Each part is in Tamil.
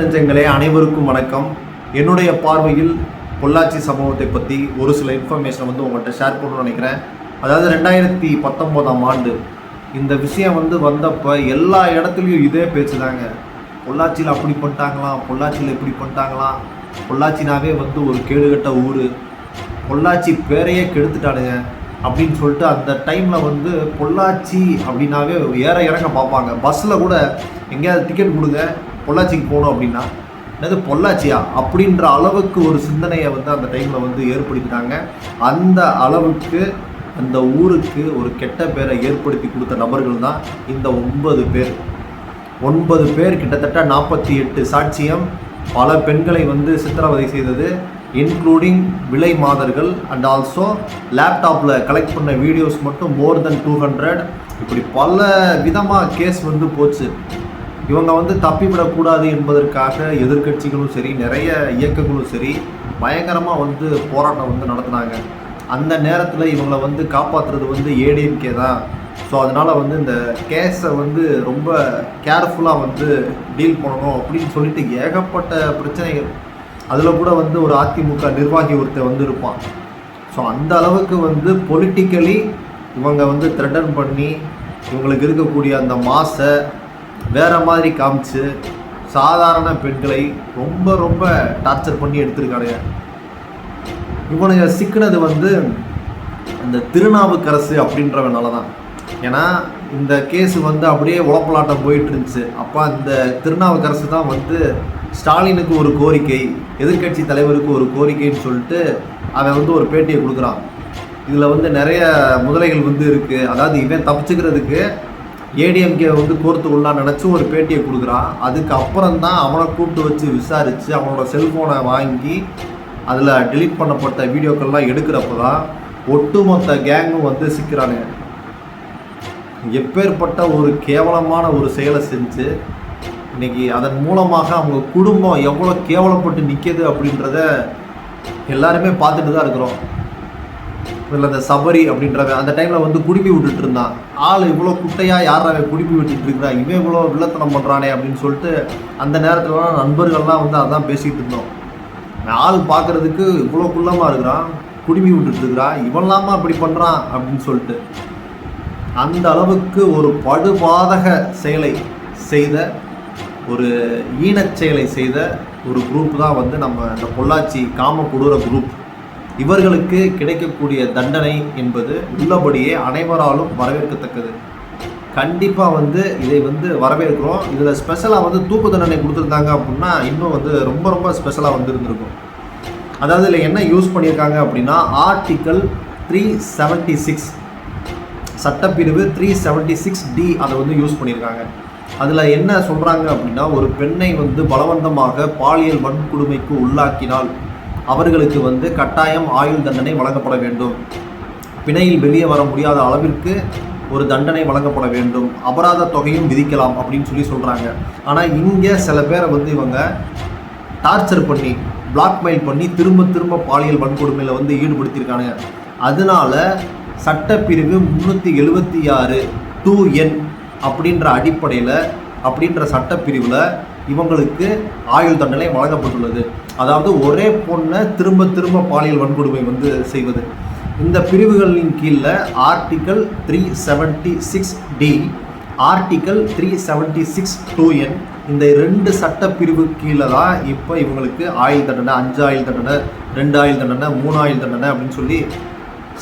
நெஞ்சங்களே அனைவருக்கும் வணக்கம். என்னுடைய பார்வையில் பொள்ளாச்சி சம்பவத்தை பற்றி ஒரு சில இன்ஃபர்மேஷன் வந்து உங்கள்கிட்ட ஷேர் பண்ணணும்னு நினைக்கிறேன். அதாவது ரெண்டாயிரத்தி பத்தொம்போதாம் ஆண்டு இந்த விஷயம் வந்து வந்தப்போ எல்லா இடத்துலையும் இதே பேச்சு தாங்க. பொள்ளாச்சியில் அப்படி பண்ணிட்டாங்களாம் பொள்ளாச்சியில் இப்படி பண்ணிட்டாங்களாம். பொள்ளாச்சினாவே வந்து ஒரு கேடுகட்ட ஊர். பொள்ளாச்சி பேரையே கெடுத்துட்டானுங்க அப்படின்னு சொல்லிட்டு அந்த டைமில் வந்து பொள்ளாச்சி அப்படின்னாவே ஏற இறங்க பார்ப்பாங்க. பஸ்ஸில் கூட எங்கேயாவது டிக்கெட் கொடுங்க. பொள்ளாச்சிக்கு போகணும் அப்படின்னா என்னது பொள்ளாச்சியா? அப்படின்ற அளவுக்கு ஒரு சிந்தனையை வந்து அந்த டைமில் வந்து ஏற்படுத்தினாங்க அந்த அளவுக்கு அந்த ஊருக்கு ஒரு கெட்ட பேரை ஏற்படுத்தி கொடுத்த நபர்கள் தான் இந்த ஒன்பது பேர். ஒன்பது பேர் கிட்டத்தட்ட நாற்பத்தி எட்டு சாட்சியம் பல பெண்களை வந்து சித்திரவதை செய்தது இன்க்ளூடிங் விலை மாதர்கள் அண்ட் ஆல்சோ லேப்டாப்பில் கலெக்ட் பண்ண வீடியோஸ் மட்டும் மோர் தென் டூ ஹண்ட்ரட் இப்படி பல விதமாக கேஸ் வந்து போச்சு. இவங்க வந்து தப்பிவிடக்கூடாது என்பதற்காக எதிர்க்கட்சிகளும் சரி நிறைய இயக்கங்களும் சரி பயங்கரமாக வந்து போராட்டம் வந்து நடத்தினாங்க. அந்த நேரத்தில் இவங்களை வந்து காப்பாற்றுறது வந்து ஏடிஎம்கே தான். ஸோ அதனால் வந்து இந்த கேஸை வந்து ரொம்ப கேர்ஃபுல்லாக வந்து டீல் பண்ணணும் அப்படின்னு சொல்லிட்டு ஏகப்பட்ட பிரச்சனைகள். அதில் கூட வந்து ஒரு அதிமுக நிர்வாகி ஒருத்தர் வந்து இருப்பான் ஸோ அந்த அளவுக்கு வந்து பொலிட்டிக்கலி இவங்க வந்து த்ரெட்டன் பண்ணி இவங்களுக்கு இருக்கக்கூடிய அந்த மாசை வேற மாதிரி காமிச்சு சாதாரண பெண்களை ரொம்ப ரொம்ப டார்ச்சர் பண்ணி எடுத்திருக்கானுங்க. இவனுங்க சிக்கினது வந்து அந்த திருநாவுக்கரசு அப்படின்றவனால தான் ஏன்னா இந்த கேஸ் வந்து அப்படியே உழப்பலாட்டம் போயிட்டு இருந்துச்சு அப்போ அந்த திருநாவுக்கரசு தான் வந்து ஸ்டாலினுக்கு ஒரு கோரிக்கை எதிர்க்கட்சி தலைவருக்கு ஒரு கோரிக்கைன்னு சொல்லிட்டு அவன் வந்து ஒரு பேட்டியை கொடுக்குறான். இதில் வந்து நிறைய முதலைகள் வந்து இருக்குது அதாவது இவன் தப்பிச்சுக்கிறதுக்கு ஏடிஎம்கே வந்து கோர்த்து கொள்ளா நினச்சி ஒரு பேட்டியை கொடுக்குறான் அதுக்கு அப்புறம் தான் அவனை கூப்பிட்டு வச்சு விசாரித்து அவனோட செல்ஃபோனை வாங்கி அதில் டெலீட் பண்ணப்பட்ட வீடியோக்கள்லாம் எடுக்கிறப்ப தான் ஒட்டுமொத்த கேங்கும் வந்து சிக்கிறானுங்க எப்பேற்பட்ட ஒரு கேவலமான ஒரு செயலை செஞ்சு இன்னைக்கு அதன் மூலமாக அவங்க குடும்பம் எவ்வளோ கேவலப்பட்டு நிற்கிது அப்படின்றத எல்லாருமே பார்த்துட்டு தான் இருக்கிறோம். இதில் அந்த சபரி அப்படின்றவன் அந்த டைமில் வந்து குடிப்பி விட்டுட்டு இருந்தான். ஆள் இவ்வளோ குட்டையாக யார் அவன் குடிப்பி விட்டுட்டு இருக்கிறா? இவன் இவ்வளோ வில்லத்தனம் பண்ணுறானே அப்படின்னு சொல்லிட்டு அந்த நேரத்துலலாம் நண்பர்கள்லாம் வந்து அதான் பேசிகிட்டு இருந்தோம். ஆள் பார்க்குறதுக்கு இவ்வளோ குள்ளமாக இருக்கிறான் குடிப்பி விட்டுட்டு இருக்கிறான் இவன்லாமா அப்படி பண்ணுறான் அப்படின்னு சொல்லிட்டு. அந்த அளவுக்கு ஒரு படுபாதக செயலை செய்த ஒரு ஈனச் செயலை செய்த ஒரு குரூப் தான் வந்து நம்ம இந்த பொள்ளாச்சி காம கொடூர குரூப் இவர்களுக்கு கிடைக்கக்கூடிய தண்டனை என்பது உள்ளபடியே அனைவராலும் வரவேற்கத்தக்கது. கண்டிப்பாக வந்து இதை வந்து வரவேற்கிறோம். இதில் ஸ்பெஷலாக வந்து தூக்கு தண்டனை கொடுத்துருந்தாங்க அப்படின்னா இன்னும் வந்து ரொம்ப ரொம்ப ஸ்பெஷலாக வந்துருந்துருக்கும். அதாவது இதில் என்ன யூஸ் பண்ணியிருக்காங்க அப்படின்னா ஆர்டிக்கல் த்ரீ செவன்ட்டி சிக்ஸ் சட்டப்பிரிவு த்ரீ செவன்ட்டி சிக்ஸ் டி அதை வந்து யூஸ் பண்ணியிருக்காங்க. அதில் என்ன சொல்கிறாங்க அப்படின்னா ஒரு பெண்ணை வந்து பலவந்தமாக பாலியல் வன்கொடுமைக்கு உள்ளாக்கினால். அவர்களுக்கு வந்து கட்டாயம் ஆயுள் தண்டனை வழங்கப்பட வேண்டும். பிணையில் வெளியே வர முடியாத அளவிற்கு ஒரு தண்டனை வழங்கப்பட வேண்டும். அபராத தொகையும் விதிக்கலாம் அப்படின்னு சொல்லி சொல்கிறாங்க ஆனால் இங்கே சில பேரை வந்து இவங்க டார்ச்சர் பண்ணி பிளாக்மெயில் பண்ணி திரும்ப திரும்ப பாலியல் வன்கொடுமையில் வந்து ஈடுபடுத்தியிருக்காங்க. அதனால சட்டப்பிரிவு முந்நூற்றி எழுபத்தி ஆறு டூ என் அப்படின்ற அடிப்படையில் அப்படின்ற சட்டப்பிரிவில் இவங்களுக்கு ஆயுள் தண்டனை வழங்கப்பட்டுள்ளது. அதாவது ஒரே பொண்ணை திரும்ப திரும்ப பாலியல் வன்கொடுமை வந்து செய்வது. இந்த பிரிவுகளின் கீழே article three seventy six D article three seventy six two N இந்த ரெண்டு சட்டப்பிரிவு கீழே தான் இப்போ இவங்களுக்கு ஆயுள் தண்டனை அஞ்சு ஆயுள் தண்டனை ரெண்டு ஆயுள் தண்டனை மூணு ஆயுள் தண்டனை அப்படின்னு சொல்லி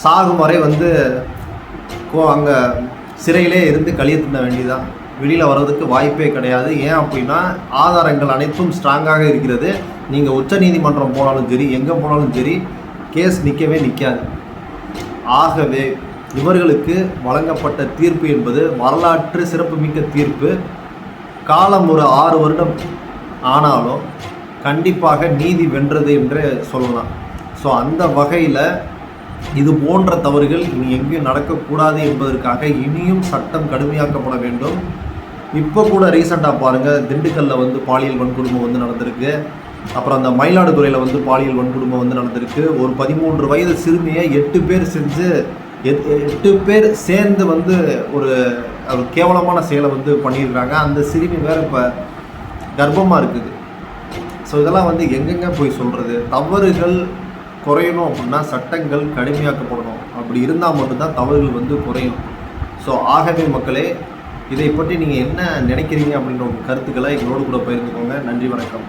சாகும் வரை வந்து கோ அங்கே சிறையிலே இருந்து கழிய திண்ண வேண்டியதான் வெளியில் வர்றதுக்கு வாய்ப்பே கிடையாது. ஏன் அப்படின்னா ஆதாரங்கள் அனைத்தும் ஸ்ட்ராங்காக இருக்கிறது. நீங்கள் உச்சநீதிமன்றம் போனாலும் சரி எங்கே போனாலும் சரி கேஸ் நிற்கவே நிற்காது ஆகவே இவர்களுக்கு வழங்கப்பட்ட தீர்ப்பு என்பது வரலாற்று சிறப்புமிக்க தீர்ப்பு. காலம் ஒரு ஆறு வருடம் ஆனாலும் கண்டிப்பாக நீதி வென்றது என்று சொல்லலாம். ஸோ அந்த வகையில் இது போன்ற தவறுகள் இனி எங்கேயும் நடக்கக்கூடாது என்பதற்காக இனியும் சட்டம் கடுமையாக்கப்பட வேண்டும். இப்போ கூட ரீசெண்டாக பாருங்கள் திண்டுக்கல்லில் வந்து பாலியல் வன்கொடுமை வந்து நடந்திருக்கு. அப்புறம் அந்த மயிலாடுதுறையில் வந்து பாலியல் வன்கொடுமை வந்து நடந்திருக்கு. ஒரு பதிமூன்று வயது சிறுமியை எட்டு பேர் செஞ்சு எட்- எட்டு பேர் சேர்ந்து வந்து ஒரு ஒரு கேவலமான செயலை வந்து பண்ணியிருக்காங்க. அந்த சிறுமி வேறு இப்போ கர்ப்பமாக இருக்குது. ஸோ இதெல்லாம் வந்து எங்கெங்கே போய் சொல்கிறது தவறுகள் குறையணும் அப்படின்னா சட்டங்கள் கடுமையாக்கப்படணும். அப்படி இருந்தால் மட்டும்தான் தவறுகள் வந்து குறையும். ஸோ ஆகவே மக்களே இதை பற்றி நீங்கள் என்ன நினைக்கிறீங்க அப்படின்ற உங்கள் கருத்துக்களை எங்களோடு கூட பகிர்ந்துக்கோங்க. நன்றி வணக்கம்.